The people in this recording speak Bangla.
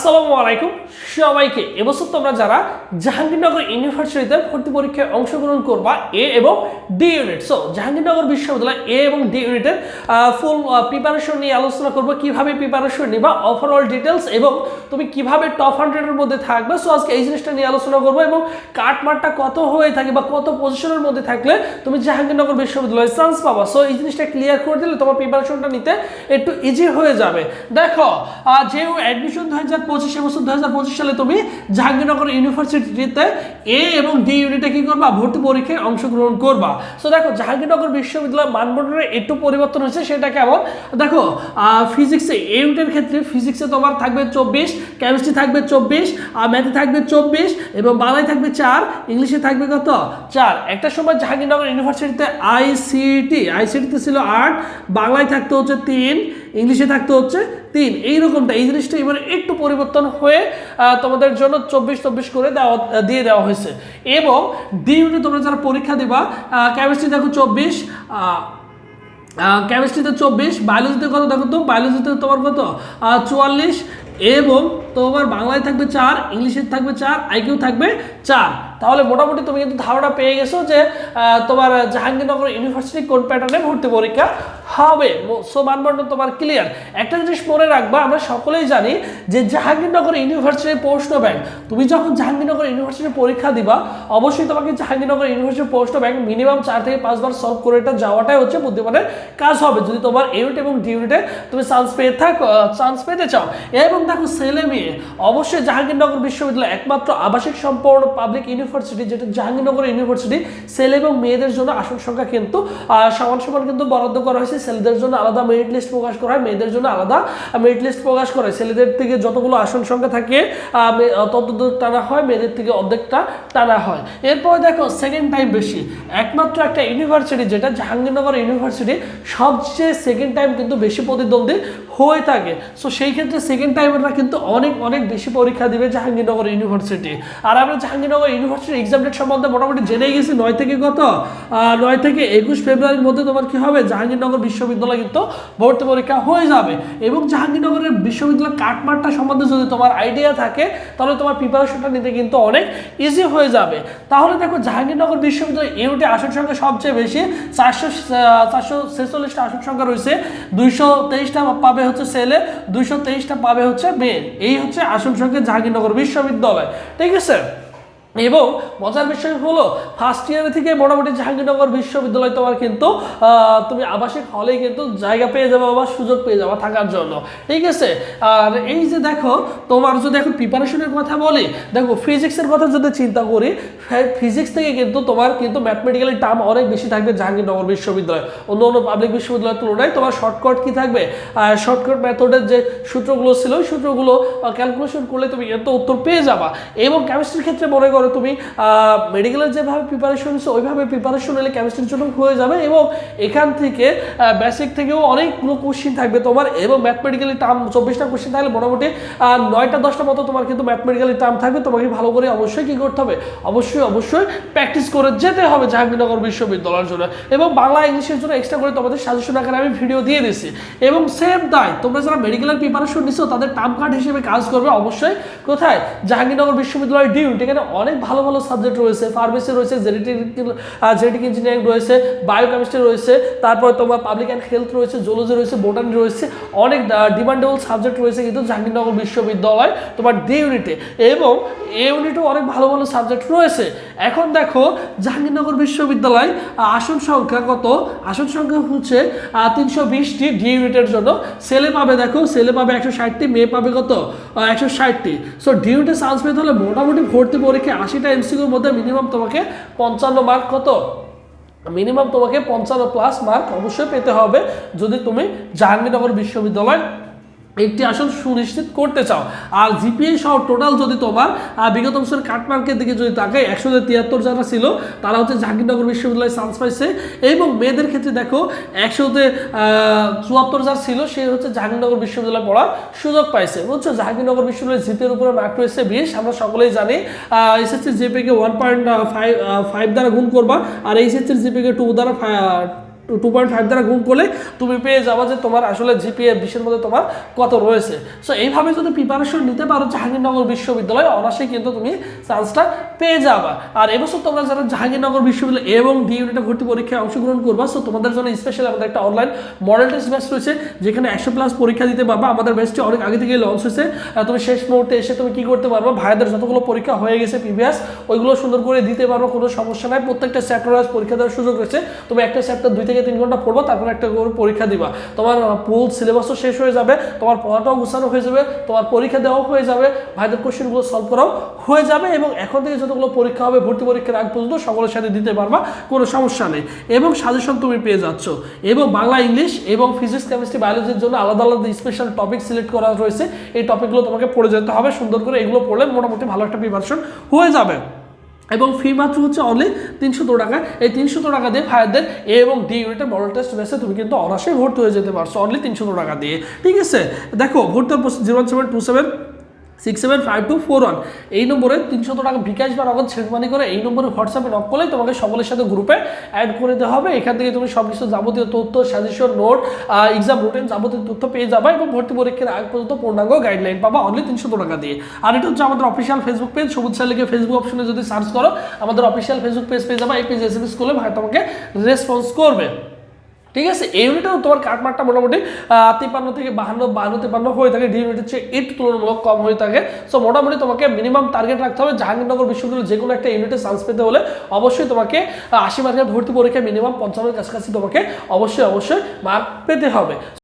আসসালামু আলাইকুম। সবাইকে এবছর তোমরা যারা জাহাঙ্গীরনগর ইউনিভার্সিটিতে ভর্তি পরীক্ষায় অংশগ্রহণ করবা, এ এবং ডি ইউনিট। সো জাহাঙ্গীরনগর বিশ্ববিদ্যালয় এ এবং ডি ইউনিটের ফুল প্রিপারেশন নিয়ে আলোচনা করব। কীভাবে প্রিপারেশন নিবা ওভারঅল ডিটেলস এবং তুমি কীভাবে টপ হান্ড্রেডের মধ্যে থাকবে। সো আজকে এই জিনিসটা নিয়ে আলোচনা করব এবং কাটমার্কটা কত হয়ে থাকে বা কত পজিশনের মধ্যে থাকলে তুমি জাহাঙ্গীরনগর বিশ্ববিদ্যালয়ে চান্স পাবা। সো এই জিনিসটা ক্লিয়ার করে দিলে তোমার প্রিপারেশনটা নিতে একটু ইজি হয়ে যাবে। দেখো যেহেতু অ্যাডমিশন দু হাজার পঁচিশ এবছর দু হাজার পঁচিশ সালে তুমি জাহাঙ্গীরনগর ইউনিভার্সিটিতে এ এবং ডি ইউনিটে কি করবা? ভর্তি পরীক্ষায় অংশগ্রহণ করবা। সো দেখো, জাহাঙ্গীরনগর বিশ্ববিদ্যালয় মানবন্ডনের একটু পরিবর্তন হয়েছে সেটা কেমন? দেখো ফিজিক্সে এ ইউনিটের ক্ষেত্রে ফিজিক্সে তোমার থাকবে চব্বিশ কেমিস্ট্রি থাকবে চব্বিশ আর ম্যাথে থাকবে চব্বিশ, এবং বাংলায় থাকবে চার, ইংলিশে থাকবে কত? চার। একটা সময় জাহাঙ্গীরনগর ইউনিভার্সিটিতে আইসিটি আইসিটিতে ছিল আট, বাংলায় থাকতে হচ্ছে তিন ইংলিশে থাকতে হচ্ছে তিন। এইরকমটা এই জিনিসটা এবারে একটু পরিবর্তন হয়ে তোমাদের জন্য চব্বিশ চব্বিশ করে দেওয়া, দিয়ে দেওয়া হয়েছে। এবং ডি ইউনিটে তোমরা যারা পরীক্ষা দিবা কেমিস্ট্রি দেখো চব্বিশ কেমিস্ট্রিতে চব্বিশ বায়োলজিতে কত দেখো তো? বায়োলজিতে তোমার কত? চুয়াল্লিশ এবং তোমার বাংলায় থাকবে চার, ইংলিশে থাকবে চার, আইকিউ থাকবে চার। তাহলে মোটামুটি তুমি কিন্তু ধারণা পেয়ে গেছো যে তোমার জাহাঙ্গীরনগর ইউনিভার্সিটি কোন প্যাটার্নে ভর্তি পরীক্ষা হবে। সো মানদণ্ড তোমার ক্লিয়ার একটা জিনিস মনে রাখবা, আমরা সকলেই জানি যে জাহাঙ্গীরনগর ইউনিভার্সিটির প্রশ্ন ব্যাংক তুমি যখন জাহাঙ্গীরনগর ইউনিভার্সিটির পরীক্ষা দিবা, অবশ্যই তোমাকে জাহাঙ্গীরনগর ইউনিভার্সিটির প্রশ্ন ব্যাংক মিনিমাম চার থেকে পাঁচবার সলভ করে এটা যাওয়াটাই হচ্ছে বুদ্ধিমানের কাজ হবে। যদি তোমার ইউনিট এবং ডি ইউনিটে তুমি চান্স পেয়ে থাকো চান্স পেতে চাও। এবং দেখো ছেলে মেয়ে অবশ্যই জাহাঙ্গীরনগর বিশ্ববিদ্যালয় একমাত্র আবাসিক সম্পূর্ণ পাবলিক ইউনিভার্সিটি যেটা জাহাঙ্গীরনগর ইউনিভার্সিটি ছেলে এবং মেয়েদের জন্য আসন সংখ্যা কিন্তু সমান সমান কিন্তু বরাদ্দ করা হয়েছে। ছেলেদের জন্য আলাদা মেরিট লিস্ট প্রকাশ করা হয়, মেয়েদের জন্য আলাদা মেরিট লিস্ট প্রকাশ করা হয়। ছেলেদের থেকে যতগুলো আসন সংখ্যা থাকে ততদূর টানা হয়, মেয়েদের থেকে অর্ধেকটা টানা হয়। এরপর দেখো সেকেন্ড টাইম বেশি। একমাত্র একটা ইউনিভার্সিটি যেটা জাহাঙ্গীরনগর ইউনিভার্সিটি সবচেয়ে সেকেন্ড টাইম কিন্তু বেশি প্রতিদ্বন্দ্বী হয়ে থাকে। সো সেই ক্ষেত্রে সেকেন্ড টাইমেররা কিন্তু অনেক অনেক অনেক বেশি পরীক্ষা দিবে জাহাঙ্গীরনগর ইউনিভার্সিটি আর আমরা জাহাঙ্গীরনগর ইউনিভার্সিটি এক্সাম ডেট সম্বন্ধে মোটামুটি জেনে গেছি, নয় থেকে কত? নয় থেকে একুশ ফেব্রুয়ারির মধ্যে তোমার কি হবে? জাহাঙ্গীরনগর বিশ্ববিদ্যালয় কিন্তু ভর্তি পরীক্ষা হয়ে যাবে। এবং জাহাঙ্গীরনগরের বিশ্ববিদ্যালয় কাটমারটা সম্বন্ধে যদি তোমার আইডিয়া থাকে, তাহলে তোমার প্রিপারেশনটা নিতে কিন্তু অনেক ইজি হয়ে যাবে। তাহলে দেখো, জাহাঙ্গীরনগর বিশ্ববিদ্যালয় ইউনিটে আসন সংখ্যা সবচেয়ে বেশি, চারশো চারশো ছেচল্লিশটা আসন সংখ্যা রয়েছে। দুইশো তেইশটা পাবে হচ্ছে ছেলে, দুইশো তেইশটা পাবে হচ্ছে মেয়ে। এই হচ্ছে আসন সংখ্যা জাহাঙ্গীরনগর বিশ্ববিদ্যালয়। ঠিক আছে? এবং মজার বিষয় হলো ফার্স্ট ইয়ার থেকে মোটামুটি জাহাঙ্গীরনগর বিশ্ববিদ্যালয় তোমার কিন্তু তুমি আবাসিক হলেই কিন্তু জায়গা পেয়ে যাবে বা সুযোগ পেয়ে যাবে থাকার জন্য। ঠিক আছে? আর এই যে দেখো, তোমার যদি এখন প্রিপারেশনের কথা বলি, দেখো ফিজিক্সের কথা যদি চিন্তা করি ফিজিক্স থেকে কিন্তু তোমার কিন্তু ম্যাথমেটিক্যালি টার্ম অনেক বেশি থাকবে জাহাঙ্গীরনগর বিশ্ববিদ্যালয়। অন্য অন্য পাবলিক বিশ্ববিদ্যালয়ের তুলনায় তোমার শর্টকাট কি থাকবে? শর্টকাট মেথডের যে সূত্রগুলো ছিল সূত্রগুলো ক্যালকুলেশন করলে তুমি এত উত্তর পেয়ে যাবা। এবং কেমিস্ট্রির ক্ষেত্রে মনে করো তুমি মেডিকেলের যেভাবে প্রিপারেশন হচ্ছে, ওইভাবে প্রিপারেশন নিলে কেমিস্ট্রির জন্য হয়ে যাবে এবং এখান থেকে বেসিক থেকেও অনেকগুলো কোশ্চিন থাকবে তোমার এবং ম্যাথমেটিক্যালি টার্ম চব্বিশটা কোশ্চিন থাকলে মোটামুটি নয়টা, দশটা মতো তোমার কিন্তু ম্যাথমেটিক্যালি টার্ম থাকবে, তোমাকে ভালো করে অবশ্যই কি করতে হবে? অবশ্যই অবশ্যই প্র্যাকটিস করে যেতে হবে জাহাঙ্গীরনগর বিশ্ববিদ্যালয়ের জন্য। এবং বাংলা ইংলিশের জন্য এক্সট্রা করে তোমাদের সাজেশন আকারে আমি ভিডিও দিয়ে দিছি। এবং সেম তাই, তোমরা যারা মেডিকেলের প্রিপারেশন নিছো, তাদের টার্ম কার্ড হিসেবে কাজ করবে অবশ্যই। কোথায়? জাহাঙ্গীরনগর বিশ্ববিদ্যালয় ডিউট এখানে অনেক ভালো ভালো সাবজেক্ট রয়েছে ফার্মেসি রয়েছে জেনেটিক জেনেটিক ইঞ্জিনিয়ারিং রয়েছে বায়োকেমিস্ট্রি রয়েছে, তারপর তোমার পাবলিক অ্যান্ড হেলথ রয়েছে জুলজি রয়েছে বোটানি রয়েছে, অনেক ডিমান্ডেবল সাবজেক্ট রয়েছে কিন্তু জাহাঙ্গীরনগর বিশ্ববিদ্যালয় তোমার ডি ইউনিটে এবং এ ইউনিটেও অনেক ভালো ভালো সাবজেক্ট রয়েছে। এখন দেখো, জাহাঙ্গীরনগর বিশ্ববিদ্যালয় আসন সংখ্যা কত? আসন সংখ্যা হচ্ছে তিনশো বিশটি ডি ইউনিটের জন্য। ছেলে পাবে দেখো, ছেলে পাবে একশো ষাটটি, মেয়ে পাবে কত? একশো ষাটটি। সো ডি ইউনিটে চান্স পেতে হলে মোটামুটি ভর্তি পরীক্ষা আশিটা এমসিকিউর মধ্যে মিনিমাম তোমাকে পঞ্চান্ন মার্ক কত? মিনিমাম তোমাকে পঞ্চান্ন প্লাস মার্ক অবশ্যই পেতে হবে। যদি তুমি জাহাঙ্গীরনগর বিশ্ববিদ্যালয় একটি আসন সুনিশ্চিত করতে চাও। আর জিপিএ সহ টোটাল যদি তোমার বিগত বছরের কাটমার্কের দিকে যদি তাকাই একশো তিয়াত্তর যারা ছিল, তারা হচ্ছে জাহাঙ্গীরনগর বিশ্ববিদ্যালয়ে চান্স পাইছে। এবং মেয়েদের ক্ষেত্রে দেখো, একশোতে চুয়াত্তর যার ছিল, সে হচ্ছে জাহাঙ্গীরনগর বিশ্ববিদ্যালয়ে পড়ার সুযোগ পাইছে। বুঝছ? জাহাঙ্গীরনগর বিশ্ববিদ্যালয়ের জিপিএর উপরে মার্ক রয়েছে বিশ, আমরা সকলেই জানি এসএসসি জিপিকে ওয়ান পয়েন্ট ফাইভ ফাইভ দ্বারা গুণ করবা, আর এইচএসসির জিপিকে টু দ্বারা টু পয়েন্ট ফাইভ দ্বারা গুণ করলে তুমি পেয়ে যাবা যে তোমার আসলে জিপিএ বিশের মধ্যে তোমার কত রয়েছে। সো এইভাবে যদি প্রিপারেশন নিতে পারো জাহাঙ্গীরনগর কিন্তু তুমি চান্সটা পেয়ে যাবা। আর এবছর তোমরা যারা জাহাঙ্গীরনগর বিশ্ববিদ্যালয় এবং ডি ইউনিটে ভর্তি পরীক্ষায় অংশগ্রহণ করবা সো তোমাদের জন্য স্পেশালি আমাদের একটা অনলাইন মডেল টেস্ট ব্যাচ রয়েছে, যেখানে একশো প্লাস পরীক্ষা দিতে পারবা। আমাদের ব্যাচটি অনেক আগে থেকে লঞ্চ হয়েছে। তুমি শেষ মুহূর্তে এসে তুমি কি করতে পারবা? ভাইদের যতগুলো পরীক্ষা হয়ে গেছে প্রিভিয়াস ওইগুলো সুন্দর করে দিতে পারব, কোনো সমস্যা নাই। প্রত্যেকটা চ্যাপ্টার পরীক্ষা দেওয়ার সুযোগ রয়েছে। তুমি একটা চ্যাপ্টার দুই থেকে তিন ঘণ্টা পড়ব, তারপর একটা করে পরীক্ষা দিবা। তোমার পুল সিলেবাসও শেষ হয়ে যাবে, তোমার পড়াটাও গুছানো হয়ে যাবে, তোমার পরীক্ষা দেওয়াও হয়ে যাবে, ভাইদের কোশ্চেনগুলো সলভ করাও হয়ে যাবে এবং এখন থেকে যতগুলো পরীক্ষা হবে, ভর্তি পরীক্ষার আগ পর্যন্ত সকলের সাথে দিতে পারবা, কোনো সমস্যা নেই। এবং সাজেশন তুমি পেয়ে যাচ্ছ। এবং বাংলা, ইংলিশ এবং ফিজিক্স কেমিস্ট্রি বায়োলজির জন্য আলাদা আলাদা স্পেশাল টপিক সিলেক্ট করা রয়েছে। এই টপিকগুলো তোমাকে পড়ে যেতে হবে, সুন্দর করে এগুলো পড়লে মোটামুটি ভালো একটা প্রিপারেশন হয়ে যাবে। এবং ফি মাত্র হচ্ছে অনলি তিনশো টাকা। এই তিনশো টাকা দিয়ে ভাইয়াদের এ এবং ডি ইউনিটের মডেল টেস্ট বেসে তুমি কিন্তু অনাসে ভর্তি হয়ে যেতে পারছ অনলি তিনশো টাকা দিয়ে। ঠিক আছে? দেখো, ভর্তি zero seven two seven six seven five two four one এই নম্বরে তিনশো টাকা বিকাশ বা নগদ ছেড়ে মানি করে এই নম্বরে হোয়াটসঅ্যাপে নক করলে তোমাকে সকলের সাথে গ্রুপে অ্যাড করে দেওয়া হবে। এখান থেকে তুমি সব কিছু যাবতীয় তথ্য সাজেশন নোট এক্সাম রুটিন যাবতীয় তথ্য পেয়ে যাবে এবং ভর্তি পরীক্ষার আগ পর্যন্ত পূর্ণাঙ্গ গাইডলাইন পাবা অনলি তিনশো টাকা দিয়ে। আর এটা হচ্ছে আমাদের অফিসিয়াল ফেসবুক পেজ সবুজ লিখে ফেসবুক অপশনে যদি সার্চ করো, আমাদের অফিসিয়াল ফেসবুক পেজ পেয়ে যাবে। এই পেজ এস এম এস করলে ভাই তোমাকে রেসপন্স করবে। ঠিক আছে? এই ইউনিটেও তোমার কাটমার্কটা মোটামুটি তিপ্পান্ন থেকে বাহান্ন বাহান্ন, তিপ্পান্ন হয়ে থাকে। ডি ইউনিটের চেয়ে একটু তুলনামূলক কম হয়ে থাকে। সো মোটামুটি তোমাকে মিনিমাম টার্গেট রাখতে হবে। জাহাঙ্গীরনগর বিশ্ববিদ্যালয় যে কোনো একটা ইউনিটে চান্স পেতে হলে অবশ্যই তোমাকে আশি মার্কের ভর্তি পরীক্ষায় মিনিমাম পঞ্চান্নের কাছাকাছি তোমাকে অবশ্যই অবশ্যই মার্ক পেতে হবে।